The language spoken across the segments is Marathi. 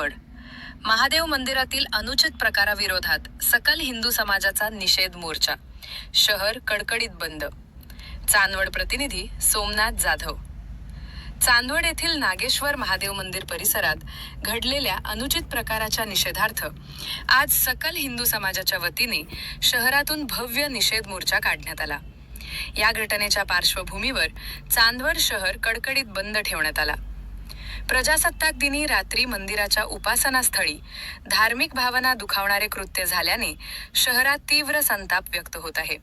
गड. महादेव मंदिरातील अनुचित प्रकाराविरोधात सकल हिंदू समाजाचा निषेध मोर्चा. शहर कडकडीत बंद. चांदवड प्रतिनिधी सोमनाथ जाधव. चांदवड येथील नागेश्वर महादेव मंदिर परिसरात घडलेल्या अनुचित प्रकाराच्या निषेधार्थ आज सकल हिंदू समाजाच्या वतीने शहरातून भव्य निषेध मोर्चा काढण्यात आला. या घटनेच्या पार्श्वभूमीवर चांदवड शहर कडकडीत बंद ठेवण्यात आला. प्रजासत्ताक दिनी रात्री मंदिराच्या उपासनास्थळी धार्मिक भावना दुखावणारे कृत्य झाल्याने शहरात तीव्र संताप व्यक्त होत आहे.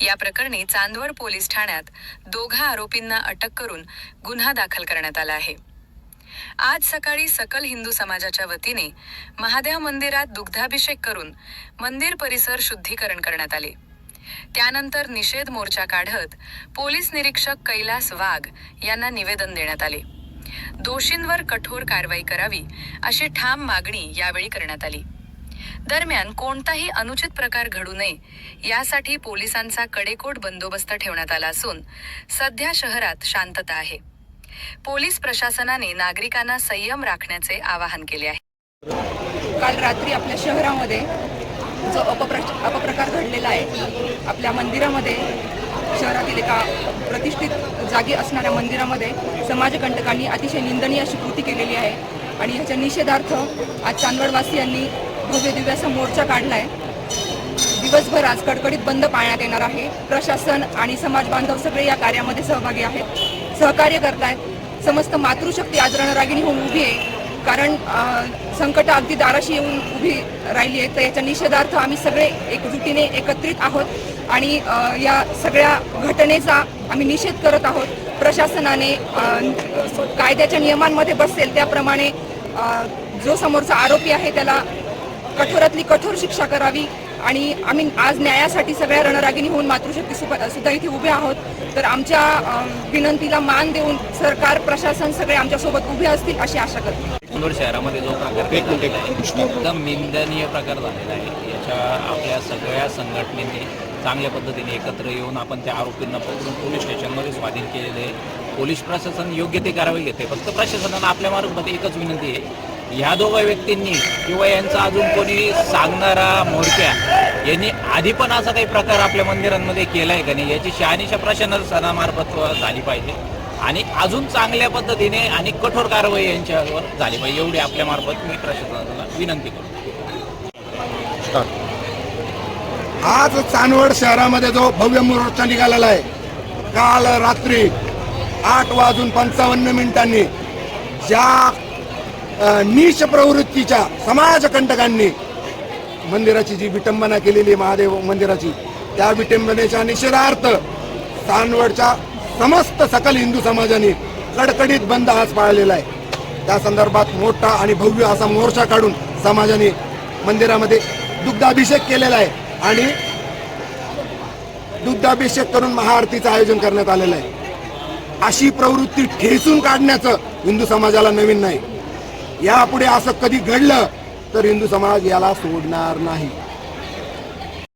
या प्रकरणी चांदवड पोलीस ठाण्यात दोघा आरोपींना अटक करून गुन्हा दाखल करण्यात आला आहे. आज सकाळी सकल हिंदू समाजाच्या वतीने महादेव मंदिरात दुग्धाभिषेक करून मंदिर परिसर शुद्धीकरण करण्यात आले. त्यानंतर निषेध मोर्चा काढत पोलीस निरीक्षक कैलास वाघ यांना निवेदन देण्यात आले. दोषींवर कठोर कारवाई करावी अशी ठाम मागणी यावेळी करण्यात आली. दरम्यान कोणताही अनुचित प्रकार घडू नये यासाठी पोलिसांचा कडेकोट बंदोबस्त ठेवण्यात आला असून सध्या शहरात शांतता आहे. पोलीस प्रशासनाने नागरिकांना संयम राखण्याचे आवाहन केले आहे. काल रात्री आपल्या शहरामध्ये जो अपप्र अपप्रकार घडलेला आहे आपल्या मंदिरामध्ये शहरातील एका प्रतिष्ठित जागी असणाऱ्या मंदिरामध्ये समाजकंटकांनी अतिशय निंदनीय अशी कृती केलेली आहे. आणि ह्याच्या निषेधार्थ आज चांदवडवासियांनी भव्य दिव्याचा मोर्चा काढला आहे दिवसभर आज कडकडीत बंद पाळण्यात येणार आहे. प्रशासन आणि समाज बांधव सगळे या कार्यामध्ये सहभागी आहेत. सहकार्य करतायत. समस्त मातृशक्ती आज रणरागिणी होऊन उभी आहे. कारण संकट अगदी दाराशी येऊन उभी राहिली आहे. तर याच्या निषेधार्थ आम्ही सगळे एकजुटीने एकत्रित आहोत आणि या सगळ्या घटनेचा आम्ही निषेध करत आहोत. प्रशासनाने कायद्याच्या नियमांमध्ये बसेल त्याप्रमाणे जो समोरचा आरोपी आहे त्याला कठोरातली कठोर शिक्षा करावी आणि आम्ही आज न्यायासाठी सगळ्या रणरागिणी होऊन मातृशक्ती सुद्धा इथे उभे आहोत. तर आमच्या विनंतीला मान देऊन सरकार प्रशासन सगळे आमच्यासोबत उभे असतील अशी आशा करते. इंदोर शहरामध्ये जो प्रकार घडलेला आहे एकदम निंदनीय प्रकार झालेला आहे. याच्या आपल्या सगळ्या संघटनेने चांगल्या पद्धतीने एकत्र येऊन आपण त्या आरोपींना पकडून पोलीस स्टेशनमध्ये स्वाधीन केलेले आहे. पोलीस प्रशासन योग्य ते कारवाई घेते फक्त प्रशासनानं आपल्या मार्फत एकच विनंती आहे. ह्या दोघा व्यक्तींनी किंवा यांचा अजून कोणी सांगणारा मोर्चा यांनी आधी पण असा काही प्रकार आपल्या मंदिरांमध्ये केला आहे का नाही याची शहानिशा प्रशासनामार्फत झाली पाहिजे. आणि अजून चांगल्या पद्धतीने आणि कठोर कारवाई यांच्यावर झाली. पाहिजे एवढी आपल्या मार्फत मी प्रशासनाला विनंती करतो. आज चांदवड शहरामध्ये जो भव्य मोर्चा निघालेला आहे काल रात्री आठ वाजून पंचावन्न मिनिटांनी ज्या नीच प्रवृत्तीच्या समाजकंटकांनी मंदिराची जी विटंबना केलेली आहे महादेव मंदिराची त्या विटंबनेच्या निषेधार्थ चांदवडच्या समस्त सकल हिंदू समाजाने कडकडीत बंद आज पाळलेला आहे. त्या संदर्भात मोठा आणि भव्य असा मोर्चा काढून समाजाने मंदिरामध्ये दुग्धाभिषेक केलेला आहे आणि दुग्धाभिषेक करून महाआरतीचं आयोजन करण्यात आलेलं आहे. अशी प्रवृत्ती ठेचून काढण्याचं हिंदू समाजाला नवीन नाही. यापुढे असं कधी घडलं तर हिंदू समाज याला सोडणार नाही.